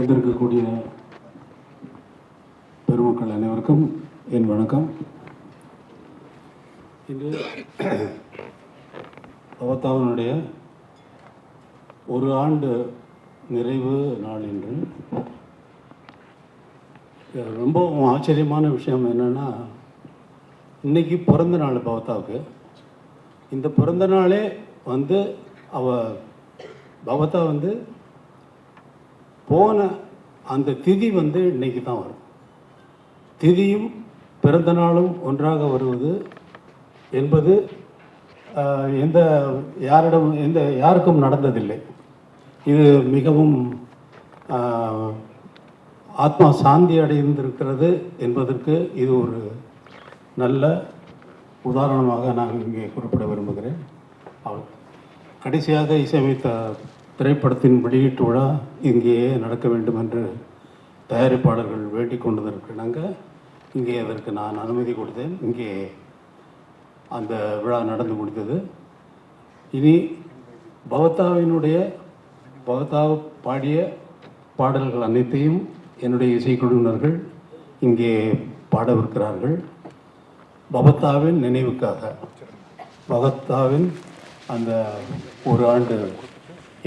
வந்திருக்கக்கூடிய பெருமக்கள் அனைவருக்கும் என் வணக்கம். இன்று அவத்தாவனுடைய ஒரு ஆண்டு நிறைவு நாள் என்று. ரொம்ப ஆச்சரியமான விஷயம் என்னென்னா இன்னைக்கு பிறந்த நாள் பவத்தாவுக்கு இந்த பிறந்த நாளே வந்து அவ பவதா வந்து போன அந்த திதி வந்து இன்னைக்கு தான் வரும். திதியும் பிறந்த நாளும் ஒன்றாக வருவது என்பது எந்த யாரிடம் எந்த யாருக்கும் நடந்ததில்லை. இது மிகவும் ஆத்மா சாந்தி அடைந்திருக்கிறது என்பதற்கு இது ஒரு நல்ல உதாரணமாக நான் இங்கே குறிப்பிட விரும்புகிறேன். அவள் கடைசியாக இசையமைத்த திரைப்படத்தின் வெளியீட்டு விழா இங்கேயே நடக்க வேண்டும் என்று தயாரிப்பாளர்கள் வேண்டிக் கொண்டதற்கிணங்க இங்கே அதற்கு நான் அனுமதி கொடுத்தேன். இங்கே அந்த விழா நடந்து முடிந்தது. இனி பவதாவினுடைய பவதா பாடிய பாடல்கள் அனைத்தையும் என்னுடைய இசைக்குழுவினர்கள் இங்கே பாடவிருக்கிறார்கள். பவத்தாவின் நினைவுக்காக பகத்தாவின் அந்த ஒரு ஆண்டு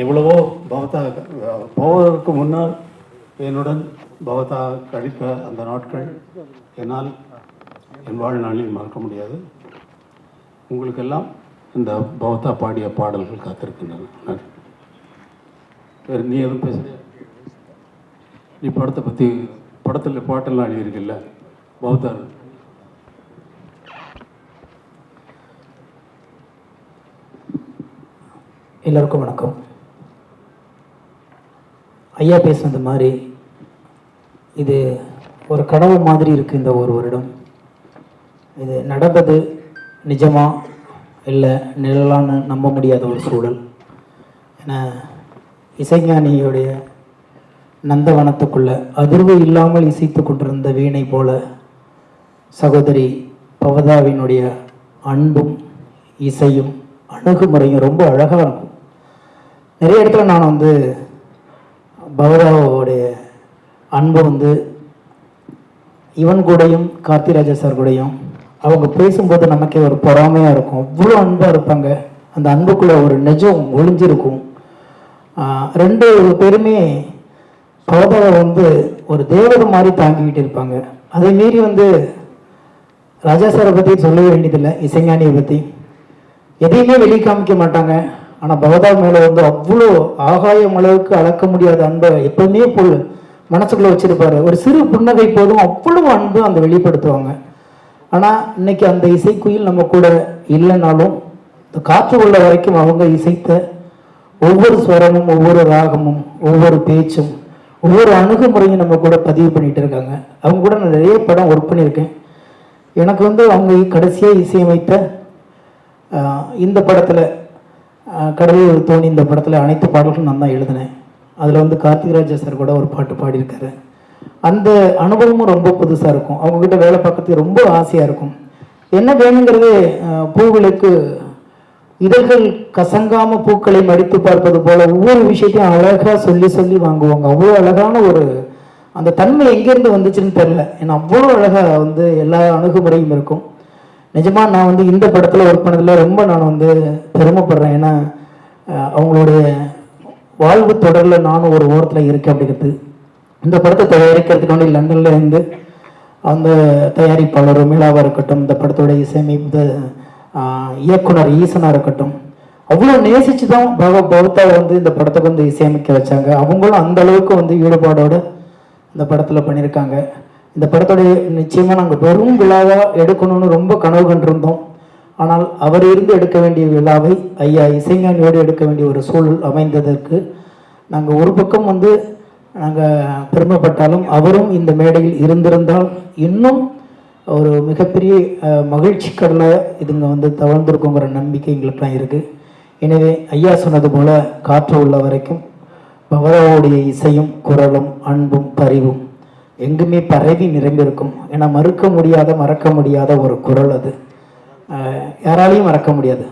எவ்வளவோ பவதா போவதற்கு முன்னால் என்னுடன் பவதா கழித்த அந்த நாட்கள் என்னால் என் வாழ்நாளில் மறக்க முடியாது. உங்களுக்கெல்லாம் இந்த பவதா பாடிய பாடல்கள் காத்திருக்கின்றன. நன்றி. வேறு நீ எதுவும் பேசுறியா நீ படத்தை பற்றி படத்தில் பாட்டெல்லாம் எழுதியிருக்கில்ல? பவதா எல்லோருக்கும் வணக்கம். ஐயா பேசுனது மாதிரி இது ஒரு கனவு மாதிரி இருக்குது இந்த ஒரு வருடம். இது நடந்தது நிஜமா இல்லை நிழலான்னு நம்ப முடியாத ஒரு சூழல்? ஏன்னா இசைஞானியுடைய நந்தவனத்துக்குள்ள அதிர்வு இல்லாமல் இசைத்து கொண்டிருந்த வீணை போல சகோதரி பவதாவினுடைய அன்பும் இசையும் அணுகுமுறையும் ரொம்ப அழகாக இருக்கும். நிறைய இடத்துல நான் வந்து பவதாவோடைய அன்பு வந்து இவன் கூடயும் கார்த்திராஜா சார் கூடையும். அவங்க பேசும்போது நமக்கே ஒரு பொறாமையாக இருக்கும். அவ்வளோ அன்பாக இருப்பாங்க. அந்த அன்புக்குள்ளே ஒரு நிஜம் ஒளிஞ்சிருக்கும். ரெண்டு பேருமே பவதாவை வந்து ஒரு தேவதை மாதிரி தாங்கிக்கிட்டு இருப்பாங்க. அதை மீறி வந்து ராஜா சாரை பற்றி சொல்ல வேண்டியதில்லை. இசைஞானியை பற்றி எதையுமே வெளியே காமிக்க மாட்டாங்க. ஆனால் பவதா மேலே வந்து அவ்வளோ ஆகாயம் அளவுக்கு அளக்க முடியாத அன்பை எப்பவுமே போல் மனசுக்குள்ளே வச்சிருப்பாரு. ஒரு சிறு புன்னகை போதும் அவ்வளவு அன்பு அந்த வெளிப்படுத்துவாங்க. ஆனால் இன்னைக்கு அந்த இசைக்குயில் நம்ம கூட இல்லைனாலும் இந்த காற்று உள்ள வரைக்கும் அவங்க இசைத்த ஒவ்வொரு ஸ்வரமும் ஒவ்வொரு ராகமும் ஒவ்வொரு பேச்சும் ஒவ்வொரு அணுகுமுறையும் நம்ம கூட பதிவு பண்ணிட்டு இருக்காங்க. அவங்க கூட நான் நிறைய படம் ஒர்க் பண்ணியிருக்கேன். எனக்கு வந்து அவங்க கடைசியாக இசையமைத்த இந்த படத்தில் கடலில் ஒரு தோணி இந்த படத்தில் அனைத்து பாடல்களும் நான் தான் எழுதினேன். அதில் வந்து கார்த்திகராஜா சார் கூட ஒரு பாட்டு பாடியிருக்காரு. அந்த அனுபவமும் ரொம்ப புதுசாக இருக்கும். அவங்கக்கிட்ட வேலை பார்க்கறதுக்கு ரொம்ப ஆசையாக இருக்கும். என்ன வேணுங்கிறது பூவிலுக்கு இதழ்கள் கசங்காம பூக்களை மடித்து பார்ப்பது போல ஒவ்வொரு விஷயத்தையும் அழகாக சொல்லி சொல்லி வாங்குவாங்க. அவ்வளோ அழகான ஒரு அந்த தன்மை எங்கேருந்து வந்துச்சுன்னு தெரில ஏன்னா அவ்வளோ அழகாக வந்து எல்லா அணுகுமுறையும் இருக்கும். நிஜமா நான் வந்து இந்த படத்துல ஒர்க் பண்ணதுல ரொம்ப நான் வந்து பெருமைப்படுறேன். ஏன்னா அவங்களுடைய வாழ்வு தொடர்ல நானும் ஒரு ஓரத்துல இருக்கேன் அப்படிங்கிறது. இந்த படத்தை தயாரிக்கிறதுக்கு வந்து லண்டன்ல இருந்து அந்த தயாரிப்பாளர் மீளாவா இருக்கட்டும் இந்த படத்தோட இசையமைப்பு இயக்குனர் ஈசனா இருக்கட்டும் அவ்வளோ நேசித்து தான் பவ பவத்தாவை வந்து இந்த படத்துக்கு வந்து இசையமைக்க வச்சாங்க. அவங்களும் அந்த அளவுக்கு வந்து ஈடுபாடோட இந்த படத்தில் பண்ணியிருக்காங்க. இந்த படத்தோடைய நிச்சயமாக நாங்கள் வெறும் விழாவாக எடுக்கணும்னு ரொம்ப கனவு கண்டிருந்தோம். ஆனால் அவர் இருந்து எடுக்க வேண்டிய விழாவை ஐயா இசைஞானியோடு எடுக்க வேண்டிய ஒரு சூழல் அமைந்ததற்கு நாங்கள் ஒரு பக்கம் வந்து நாங்கள் பெருமைப்பட்டாலும் அவரும் இந்த மேடையில் இருந்திருந்தால் இன்னும் ஒரு மிகப்பெரிய மகிழ்ச்சி கடலை இதுங்க வந்து தவழ்ந்திருக்குங்கிற நம்பிக்கை எங்களுக்குலாம் இருக்குது எனவே ஐயா சொன்னது போல காற்று உள்ள வரைக்கும் பவராவுடைய இசையும் குரலும் அன்பும் பரிவும் எங்குமே பரவி நிறைந்திருக்கும் ஏன்னா மறுக்க முடியாத மறக்க முடியாத ஒரு குரல் அது. யாராலையும் மறக்க முடியாது.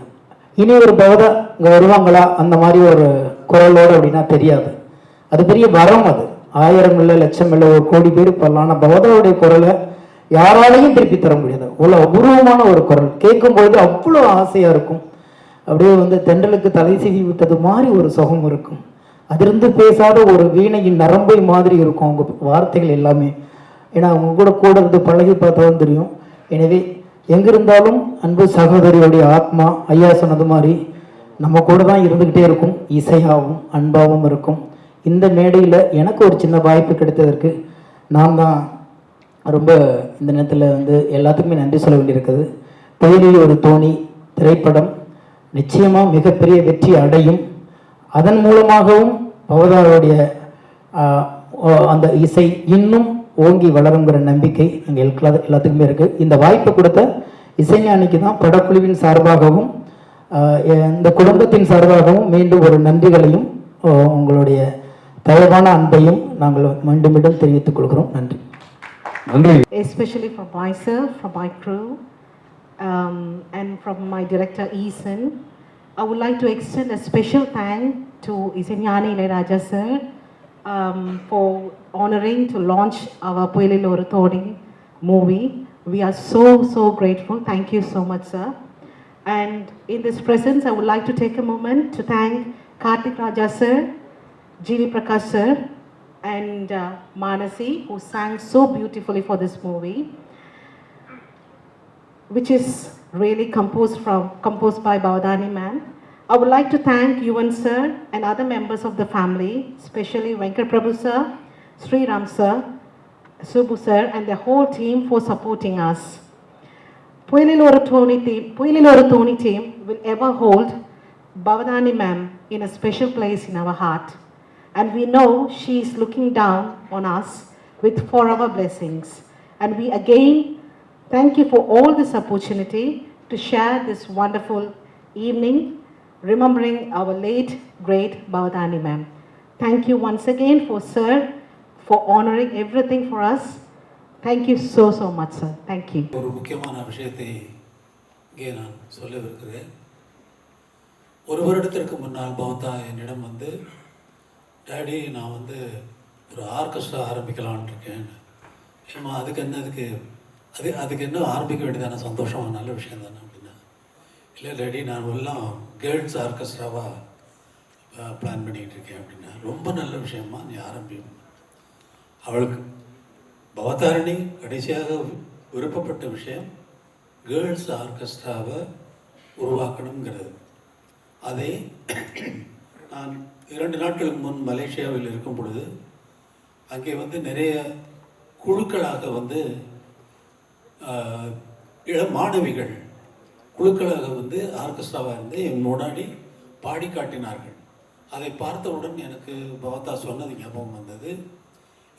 இனி ஒரு பௌத இங்கே வருவாங்களா? அந்த மாதிரி ஒரு குரலோடு அப்படின்னா தெரியாது. அது பெரிய வரம் அது. ஆயிரம் இல்லை லட்சம் இல்லை ஒரு கோடி பேர் போடலாம் ஆனால் பவதாவுடைய குரலை யாராலையும் திருப்பி தர முடியாது. அவ்வளோ அபூர்வமான ஒரு குரல். கேட்கும்பொழுது அவ்வளோ ஆசையாக இருக்கும். அப்படியே வந்து தென்றலுக்கு தலை சீவி விட்டது மாதிரி ஒரு சுகம் இருக்கும். அதிலிருந்து பேசாத ஒரு வீணையின் நரம்பை மாதிரி இருக்கும் அவங்க வார்த்தைகள் எல்லாமே. ஏன்னா அவங்க கூட கூட இருந்து பழகி பார்த்தாலும் தெரியும். எனவே எங்கிருந்தாலும் அன்பு சகோதரியுடைய ஆத்மா ஐயா சொன்னது மாதிரி நம்ம கூட தான் இருந்துக்கிட்டே இருக்கும். இசையாகவும் அன்பாகவும் இருக்கும். இந்த மேடையில் எனக்கு ஒரு சின்ன வாய்ப்பு கிடைத்ததற்கு நான் தான் ரொம்ப இந்த நேரத்தில் வந்து எல்லாத்துக்குமே நன்றி சொல்ல வேண்டியிருக்குது. புயலில் ஒரு தோணி திரைப்படம் நிச்சயமாக மிகப்பெரிய வெற்றி அடையும். அதன் மூலமாகவும் பவதாருடைய அந்த இசை இன்னும் ஓங்கி வளருங்கிற நம்பிக்கை எங்கள் எல்லா எல்லாத்துக்குமே இருக்குது இந்த வாய்ப்பு கொடுத்த இசைஞானிக்கு தான் படக்குழுவின் சார்பாகவும் இந்த குடும்பத்தின் சார்பாகவும் மீண்டும் ஒரு நன்றிகளையும் உங்களுடைய தயவான அன்பையும் நாங்கள் மீண்டும் மீண்டும் தெரிவித்துக் கொள்கிறோம். நன்றி. நன்றி. Especially from myself, from my crew, um, and from my director Eason. I would like to extend a special thank to Isenyani Raja sir um, for honoring to launch our Puelil Oruthodi movie. We are so, so grateful. Thank you so much, sir. And in this presence, I would like to take a moment to thank Karthik Raja sir, G.V. Prakash sir, and uh, Manasi, who sang so beautifully for this movie, which is really composed from composed by Bavadani man. I would like to thank Yuvan sir and other members of the family, especially Venkat Prabhu sir, Sri Ram sir, Subbu sir, and the whole team for supporting us. Puililora Tony team, team will ever hold Bhavadani ma'am in a special place in our heart. And we know she is looking down on us with forever blessings. And we again thank you for all this opportunity to share this wonderful evening, remembering our late, great Bhavadani ma'am. Thank you once again for sir, for honoring everything for us. Thank you so, so much, sir. Thank you. ஒரு முக்கியமான விஷயத்தை இங்கே நான் சொல்லவிருக்கிறேன் ஒரு வருடத்திற்கு முன்னால் பவதா என்னிடம் வந்து டேடி நான் வந்து ஒரு ஆர்கெஸ்ட்ரா ஆரம்பிக்கலான் இருக்கேன் ஏமா அதுக்கு என்ன அதுக்கு அது அதுக்கு என்ன ஆரம்பிக்க வேண்டியதான? சந்தோஷமாக நல்ல விஷயம் தானே அப்படின்னா. இல்லை ரெடி நான் எல்லாம் கேர்ள்ஸ் ஆர்கெஸ்ட்ராவாக பிளான் பண்ணிகிட்டு இருக்கேன் அப்படின்னா ரொம்ப நல்ல விஷயமா நீ ஆரம்பியும் அவளுக்கு பவதாரணி கடைசியாக விருப்பப்பட்ட விஷயம் கேர்ள்ஸ் ஆர்கெஸ்ட்ராவை உருவாக்கணுங்கிறது. அதை நான் இரண்டு நாட்களுக்கு முன் மலேசியாவில் இருக்கும் பொழுது அங்கே வந்து நிறைய குழுக்களாக வந்து இளம் மாணவிகள் குழுக்களாக வந்து ஆர்கெஸ்ட்ராவாக இருந்து என் முன்னாடி பாடி காட்டினார்கள். அதை பார்த்தவுடன் எனக்கு பவதா சொன்னது ஞாபகம் வந்தது.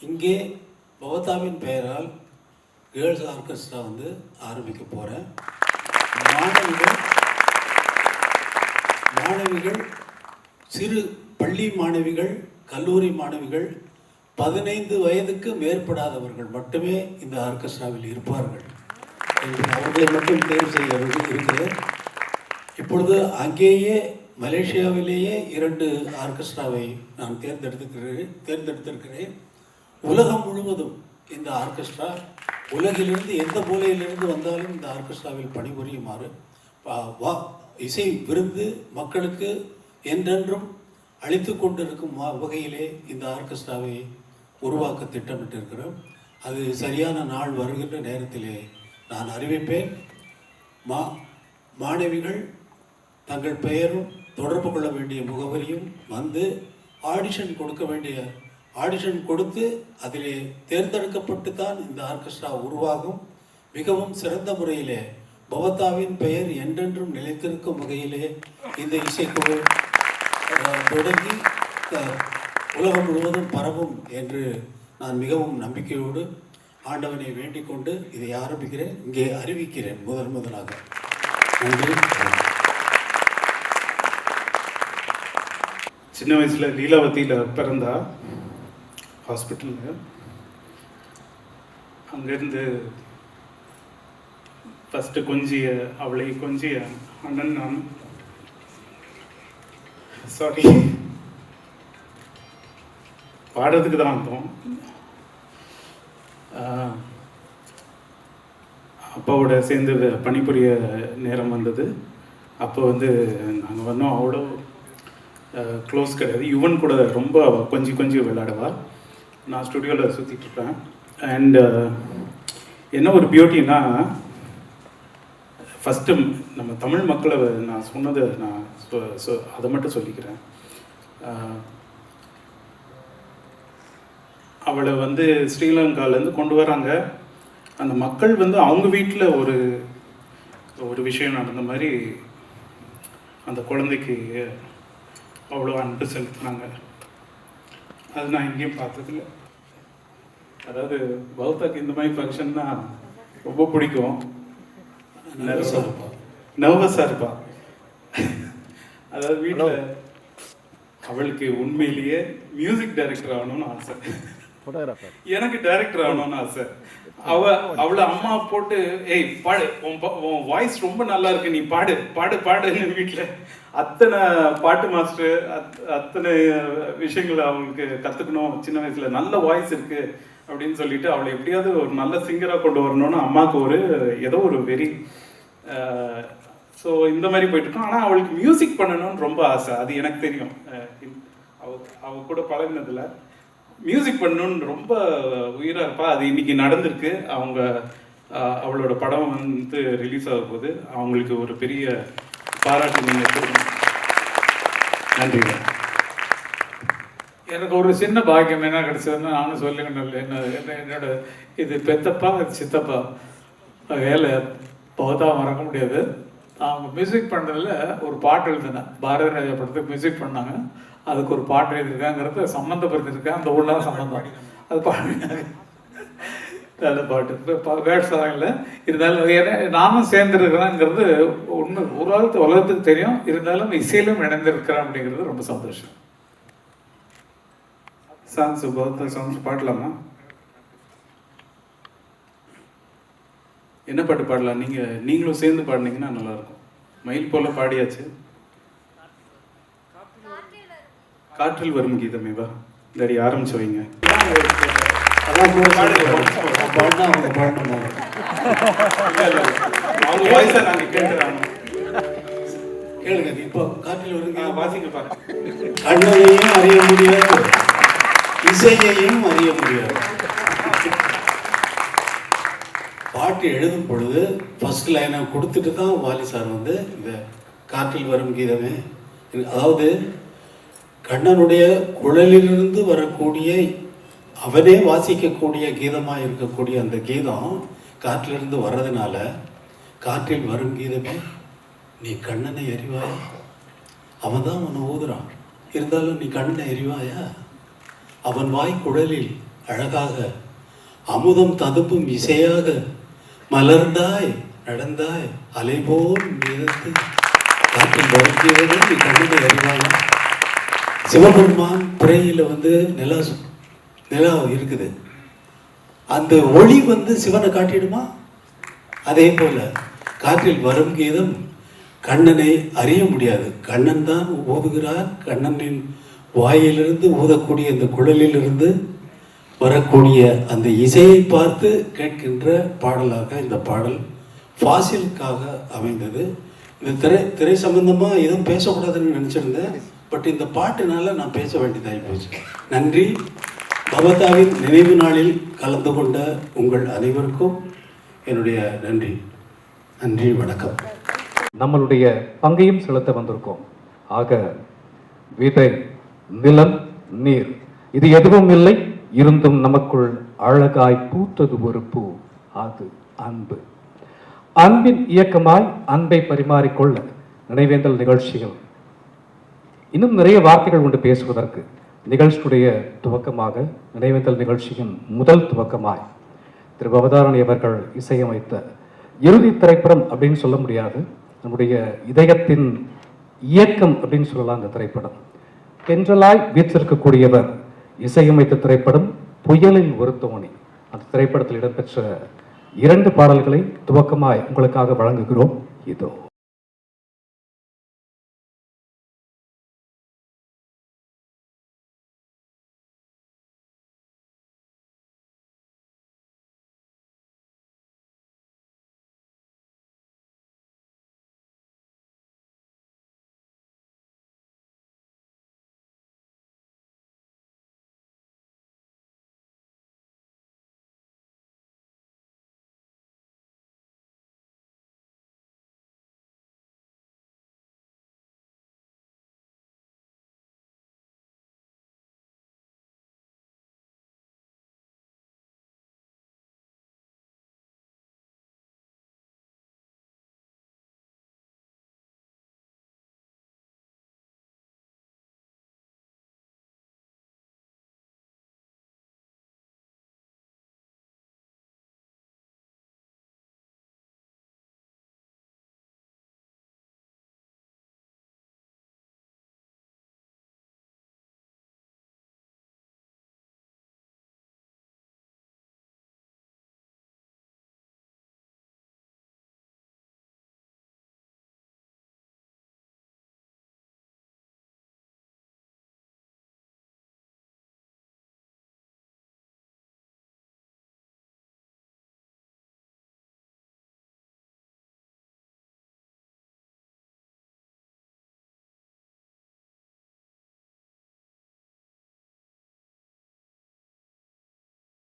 இங்கே பவதாவின் பெயரால் கேர்ள்ஸ் ஆர்கெஸ்ட்ரா வந்து ஆரம்பிக்க போகிறேன் மாணவிகள் மாணவிகள் சிறு பள்ளி மாணவிகள் கல்லூரி மாணவிகள் பதினைந்து வயதுக்கு மேற்படாதவர்கள் மட்டுமே இந்த ஆர்கெஸ்ட்ராவில் இருப்பார்கள். என்று அவர்களை மட்டும் தேர்வு செய்ய இருக்குது இப்பொழுது அங்கேயே மலேசியாவிலேயே இரண்டு ஆர்கெஸ்ட்ராவை நான் தேர்ந்தெடுத்துக்கிறேன் தேர்ந்தெடுத்திருக்கிறேன். உலகம் முழுவதும் இந்த ஆர்கெஸ்ட்ரா உலகிலிருந்து எந்த மூலையிலிருந்து வந்தாலும் இந்த ஆர்கெஸ்ட்ராவில் பணிபுரியுமாறு வா- இசை விருந்து மக்களுக்கு என்றென்றும் அளித்து கொண்டிருக்கும் வகையிலே இந்த ஆர்கெஸ்ட்ராவை உருவாக்க திட்டமிட்டிருக்கிறோம். அது சரியான நாள் வருகின்ற நேரத்திலே நான் அறிவிப்பேன் மா மாணவிகள் தங்கள் பெயரும் தொடர்பு கொள்ள வேண்டிய முகவரியும் வந்து ஆடிஷன் கொடுக்க வேண்டிய ஆடிஷன் கொடுத்து அதிலே தேர்ந்தெடுக்கப்பட்டு தான் இந்த ஆர்கெஸ்ட்ரா உருவாகும். மிகவும் சிறந்த முறையிலே பவத்தாவின் பெயர் என்றென்றும் நிலைத்திருக்கும் வகையிலே இந்த இசைக்குழு தொடங்கி உலகம் முழுவதும் பரவும் என்று நான் மிகவும் நம்பிக்கையோடு ஆண்டவனை வேண்டிக் கொண்டு இதை ஆரம்பிக்கிறேன் இங்கே அறிவிக்கிறேன் முதன் முதலாக. நன்றி. சின்ன வயசுல லீலாவதியில் பிறந்தா ஹாஸ்பிட்டலில். அங்கேருந்து ஃபஸ்ட்டு கொஞ்சிய அவளை கொஞ்சிய அண்ணன் நான். சாரி பாடுறதுக்கு தான் வந்தோம். அப்பாவோட சேர்ந்து பணிபுரிய நேரம் வந்தது. அப்போ வந்து நாங்கள் வந்தோம். அவ்வளோ க்ளோஸ் கிடையாது. யுவன் கூட ரொம்ப கொஞ்சம் கொஞ்சம் விளையாடுவா. நான் ஸ்டுடியோவில் சுற்றிட்டு இருப்பேன். என்ன ஒரு பியூட்டின்னா ஃபஸ்ட்டு நம்ம தமிழ் மக்களை நான் சொன்னதை நான் சொ- சொ- அதை மட்டும் சொல்லிக்கிறேன். அவளை வந்து ஸ்ரீலங்காலேருந்து கொண்டு வராங்க. அந்த மக்கள் வந்து அவங்க வீட்டில் ஒரு ஒரு விஷயம் நடந்த மாதிரி அந்த குழந்தைக்கு அவ்வளோ அன்பு செலுத்தினாங்க. அது நான் எங்கேயும் பார்த்ததில்ல. அதாவது பௌத்தாக்கு இந்த மாதிரி ஃபங்க்ஷன்னா ரொம்ப பிடிக்கும். நர்வஸாக இருப்பா. நர்வஸாக இருப்பா. அதாவது வீட்டில் அவளுக்கு உண்மையிலேயே மியூசிக் டைரக்டர் ஆகணும்னு ஆசை. எனக்கு டைரக்டர் ஆகணும்னு ஆசை. அவ அவளை அம்மா போட்டு ஏய் பாடு உன் உன் வாய்ஸ் ரொம்ப நல்லா இருக்கு நீ பாடு பாடு பாடுன்னு வீட்டில் அத்தனை பாட்டு மாஸ்டர் அத்தனை விஷயங்களை அவங்களுக்கு கற்றுக்கணும் சின்ன வயசில் நல்ல வாய்ஸ் இருக்கு அப்படின்னு சொல்லிட்டு அவளை எப்படியாவது ஒரு நல்ல சிங்கராக கொண்டு வரணும்னு அம்மாவுக்கு ஒரு ஏதோ ஒரு வெறி. ஸோ இந்த மாதிரி போயிட்டு இருக்கோம். ஆனால் அவளுக்கு மியூசிக் பண்ணணும்னு ரொம்ப ஆசை. அது எனக்கு தெரியும். அவ அவ கூட பழகினதில்லை மியூசிக் பண்ணணுன்னு ரொம்ப உயிராக இருப்பா. அது இன்னைக்கு நடந்திருக்கு. அவங்க அவளோட படம் வந்து ரிலீஸ் ஆக போகுது. அவங்களுக்கு ஒரு பெரிய பாராட்டு நீங்கள் நன்றி. நன்றிங்க எனக்கு ஒரு சின்ன பாக்கியம் என்ன கிடைச்சதுன்னு நானும் சொல்லிக்கணும் என்ன என்ன என்னோட இது பெத்தப்பா சித்தப்பா வேலை பௌத்தா மறக்க முடியாது. அவங்க மியூசிக் பண்ணுறதுல ஒரு பாட்டு எழுதினேன். பாரதி ராஜா படத்துக்கு மியூசிக் பண்ணாங்க. அதுக்கு ஒரு பாட்டு எழுதியிருக்காங்கிறத சம்மந்தப்படுத்திருக்கேன் அந்த ஊர்ல சம்மந்தம் அது பாடினாங்க நல்ல பாட்டு. இப்போ வேர்ட்ஸ் இல்லை இருந்தாலும் ஏன்னா நானும் சேர்ந்துருக்கிறேங்கிறது உண்மை உலகத்து உலகத்துக்கு தெரியும். இருந்தாலும் இசையிலும் இணைந்திருக்கிறேன் அப்படிங்கிறது ரொம்ப சந்தோஷம். சாங்ஸ் பௌத்த சாங்ஸ் பாடலாமா? என்ன பாட்டு பாடலாம்? நீங்கள் நீங்களும் சேர்ந்து பாடினீங்கன்னா நல்லாயிருக்கும். மயில் போல் பாடியாச்சு. காற்றில் வரும் கீதமேவா இந்தாடி ஆரம்பிச்சு வைங்க. அவங்க வாய்ஸை நாங்க கேட்கிறோம் கேளுங்க இப்போ காற்றில் வருங்க வாசிங்க பாரு கண்ணனையும் அறிய முடியாது இசையையும் அறிய முடியாது. பாட்டு எழுதும் பொழுது ஃபர்ஸ்ட் லைனை கொடுத்துட்டு தான் வாலி சார் வந்து இந்த காற்றில் வரும் கீதமே அதாவது கண்ணனுடைய குழலிலிருந்து வரக்கூடிய அவனே வாசிக்கக்கூடிய கீதமாக இருக்கக்கூடிய அந்த கீதம் காற்றிலிருந்து வர்றதுனால காற்றில் வரும் கீதமே நீ கண்ணனை எரிவாயா அவன் தான் அவனை ஊதுறான். இருந்தாலும் நீ கண்ணனை எரிவாயா அவன் வாய் குழலில் அழகாக அமுதம் ததுப்பும் இசையாக மலர்ந்தாய் நடந்தாய் அலைபோல் மிதந்து காற்றில் வருகிறதே நீ கண்ணனை அறிவாயா? சிவபெருமான் திரையில் வந்து நிலா சு- நிலா இருக்குது. அந்த ஒளி வந்து சிவனை காட்டிடுமா? அதே போல காற்றில் வரும் கீதம் கண்ணனை அறிய முடியாது. கண்ணன் தான் ஊதுகிறார் கண்ணனின் வாயிலிருந்து ஊதக்கூடிய அந்த குழலிலிருந்து வரக்கூடிய அந்த இசையை பார்த்து கேட்கின்ற பாடலாக இந்த பாடல் ஃபாசிலுக்காக அமைந்தது. இந்த திரை திரை சம்பந்தமாக எதுவும் பேசக்கூடாதுன்னு நினச்சிருந்தேன். பட் இந்த பாட்டுனால நான் பேச வேண்டியதாகி போச்சு. நன்றி. பவதாவின் நினைவு நாளில் கலந்து கொண்ட உங்கள் அனைவருக்கும் என்னுடைய நன்றி. நன்றி வணக்கம். நம்மளுடைய பங்கையும் செலுத்த வந்திருக்கோம். ஆக விதை நிலம் நீர் இது எதுவும் இல்லை. இருந்தும் நமக்குள் அழகாய் பூத்தது ஒரு பூ. அது அன்பு. அன்பின் இயக்கமாய் அன்பை பரிமாறிக்கொள்ள நினைவேந்தல் நிகழ்ச்சிகள் இன்னும் நிறைய வார்த்தைகள் உண்டு பேசுவதற்கு. நிகழ்ச்சியுடைய துவக்கமாக நினைவேந்தல் நிகழ்ச்சியின் முதல் துவக்கமாய் திரு பவதாரணி அவர்கள் இசையமைத்த இறுதி திரைப்படம் அப்படின்னு சொல்ல முடியாது. நம்முடைய இதயத்தின் இயக்கம் அப்படின்னு சொல்லலாம் அந்த திரைப்படம். தென்றலாய் வீற்றிருக்கக்கூடியவர் இசையமைத்த திரைப்படம் புயலின் ஒரு தோணி. அந்த திரைப்படத்தில் இடம்பெற்ற இரண்டு பாடல்களை துவக்கமாய் உங்களுக்காக வழங்குகிறோம். இதோ.